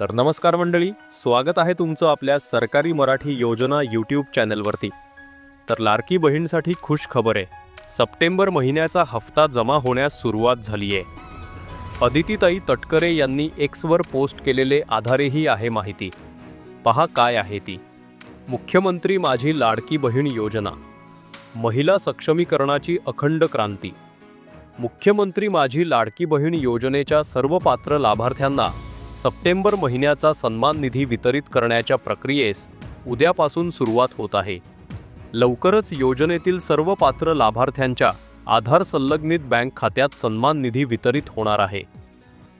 तर नमस्कार मंडळी स्वागत आहे तुमचं आपल्या सरकारी मराठी योजना यूट्यूब चॅनलवरती. तर लाडकी बहीणसाठी खुश खबर. आहे सप्टेंबर महिन्याचा हप्ता जमा होण्यास सुरुवात झाली आहे अदितीताई तटकरे यांनी एक्सवर पोस्ट केलेले आधारेही आहे माहिती. पहा काय आहे ती. मुख्यमंत्री माझी लाडकी बहीण योजना. महिला सक्षमीकरणाची अखंड क्रांती. मुख्यमंत्री माझी लाडकी बहीण योजनेच्या सर्व पात्र लाभार्थ्यांना सप्टेंबर महिन्याचा सन्मान निधी वितरित करण्याच्या प्रक्रियेस उद्यापासून सुरुवात होत आहे. लवकरच योजनेतील सर्व पात्र लाभार्थ्यांच्या आधार संलग्नित बँक खात्यात सन्मान निधी वितरित होणार आहे.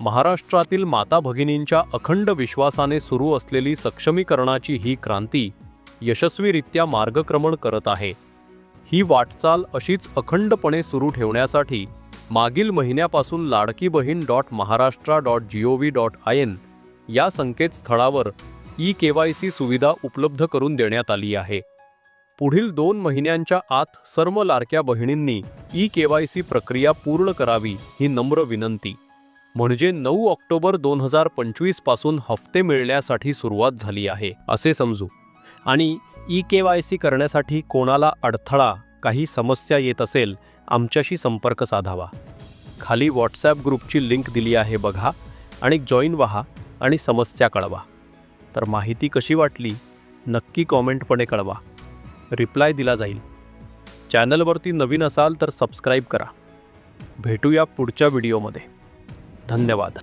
महाराष्ट्रातील माता भगिनींच्या अखंड विश्वासाने सुरू असलेली सक्षमीकरणाची ही क्रांती यशस्वीरित्या मार्गक्रमण करत आहे. ही वाटचाल अशीच अखंडपणे सुरू ठेवण्यासाठी मागील महिन्यापासून Ladki Bahin dot Maharashtra dot G O V dot I N या संकेतस्थळावर ई के वाय सी सुविधा उपलब्ध करून देण्यात आली आहे. पुढील दोन महिन्यांच्या आत सर्व लाडक्या बहिणींनी ई के वाय सी प्रक्रिया पूर्ण करावी ही नम्र विनंती. म्हणजे नऊ ऑक्टोबर दोन हजार पंचवीसपासून हफ्ते मिळण्यासाठी सुरुवात झाली आहे असे समजू. आणि ई के वाय सी करण्यासाठी कोणाला अडथळा काही समस्या येत असेल आमच्याशी संपर्क साधावा. खाली व्हॉट्सॲप ग्रुपची लिंक दिली आहे बघा आणि जॉईन व्हा आणि समस्या कळवा. तर माहिती कशी वाटली नक्की कॉमेंटपणे कळवा. रिप्लाय दिला जाईल. चॅनलवरती नवीन असाल तर सबस्क्राईब करा. भेटूया पुढच्या व्हिडिओमध्ये. धन्यवाद.